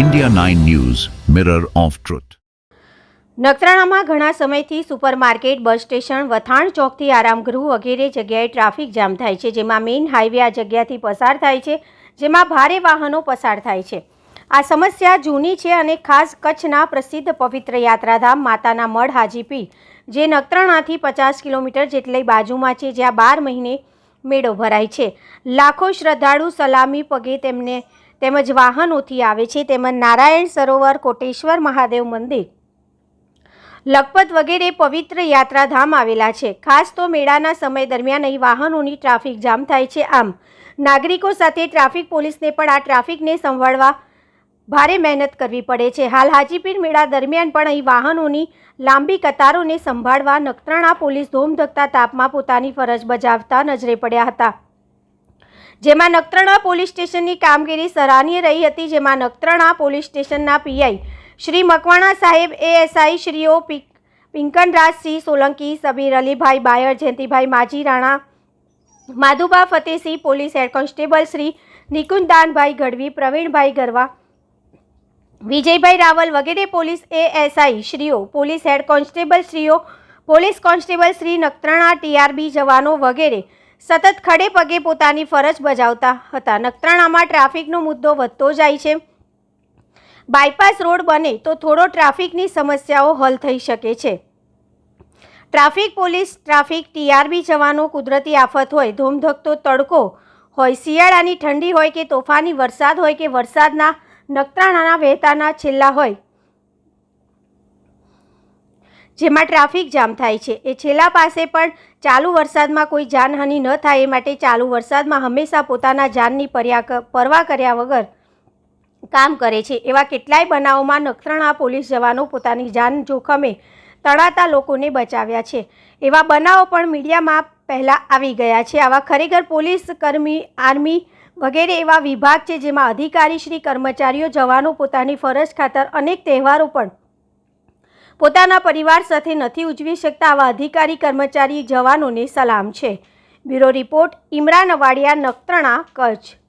India 9 News, Mirror of Truth. નખત્રાણામાં ઘણા સમયથી supermarket bus station વથાણ ચોકથી આરામગૃહ વગેરે જગ્યાએ ટ્રાફિક જામ થાય છે. જેમાં મેઇન હાઈવે આ જગ્યાથી પસાર થાય છે જેમાં ભારે વાહનો પસાર થાય છે. આ સમસ્યા જૂની છે અને ખાસ કચ્છના પ્રસિદ્ધ પવિત્ર યાત્રાધામ માતાના મઢ હાજીપી જે નખત્રાણાથી પચાસ કિલોમીટર જેટલી બાજુમાં છે જ્યાં બાર મહિને મેળો ભરાય છે. લાખો શ્રદ્ધાળુ સલામી પગે તેમને તેમજ વાહનોથી આવે છે. તેમજ નારાયણ સરોવર, કોટેશ્વર, મહાદેવ મંદિર. લખપત વગેરે પવિત્ર યાત્રાધામ આવેલા છે. ખાસ તો મેળાના સમય દરમિયાન અહીં વાહનોની ટ્રાફિક જામ થાય છે. આમ, નાગરિકો સાથે ટ્રાફિક પોલીસને પણ આ ટ્રાફિકને સંભાળવા ભારે મહેનત કરવી પડે છે. હાલ હાજીપીર મેળા દરમિયાન પણ અહીં વાહનોની લાંબી કતારોને સંભાળવા નખત્રાણા પોલીસ ધોમધકતા તાપમાં પોતાની ફરજ બજાવતા નજરે પડ્યા હતા. જેમાં નખત્રાણા પોલીસ સ્ટેશનની કામગીરી સરાહનીય રહી હતી, જેમાં નખત્રાણા પોલીસ સ્ટેશનના પીઆઈ શ્રી મકવાણા સાહેબ, એએસઆઈ શ્રીઓ પિંકનરાજસિંહ Solanki, Sabir Alibhai Bayar Jayantibhai Maji Rana Madhuba Fatehsinh, police head constable Shri Nikundanbhai Gadhvi, Pravinbhai Garva, Vijaybhai Raval વગેરે પોલીસ એએસઆઈ શ્રીઓ, police head constable શ્રીઓ, police constable Shri Nakhatrana TRB જવાનો વગેરે સતત ખડે પગે પોતાની ફરજ બજાવતા હતા. નખત્રાણામાં ટ્રાફિકનો મુદ્દો વધતો જાય છે. બાયપાસ રોડ બને તો થોડો ટ્રાફિકની સમસ્યાઓ હલ થઈ શકે છે. ટ્રાફિક પોલીસ, ટ્રાફિક ટીઆરબી જવાનો કુદરતી આફત હોય, ધૂમધકતો તડકો હોય, શિયાળાની ઠંડી હોય કે તોફાની વરસાદ હોય કે વરસાદના નખત્રાણાના વહેતાના છેલ્લા હોય જેમાં ટ્રાફિક જામ થાય છે. એ છેલ્લા પાસે પણ ચાલુ વરસાદમાં કોઈ જાનહાનિ ન થાય એ માટે ચાલુ વરસાદમાં હંમેશા પોતાના જાનની પર્યા પરવા કર્યા વગર કામ કરે છે. એવા કેટલાય બનાવોમાં નખત્રાણા પોલીસ જવાનો પોતાની જાન જોખમે તણાતા લોકોને બચાવ્યા છે. એવા બનાવો પણ મીડિયામાં પહેલાં આવી ગયા છે. આવા ખરેખર પોલીસ કર્મી, આર્મી વગેરે એવા વિભાગ છે જેમાં અધિકારી શ્રી કર્મચારીઓ જવાનો પોતાની ફરજ ખાતર અનેક તહેવારો પણ પોતાના પરિવાર સાથે નથી ઉજવી શકતા આવા અધિકારી, કર્મચારી, જવાનોને સલામ છે. Bureau report, Imran Awadiya, Nakhatrana, Kutch.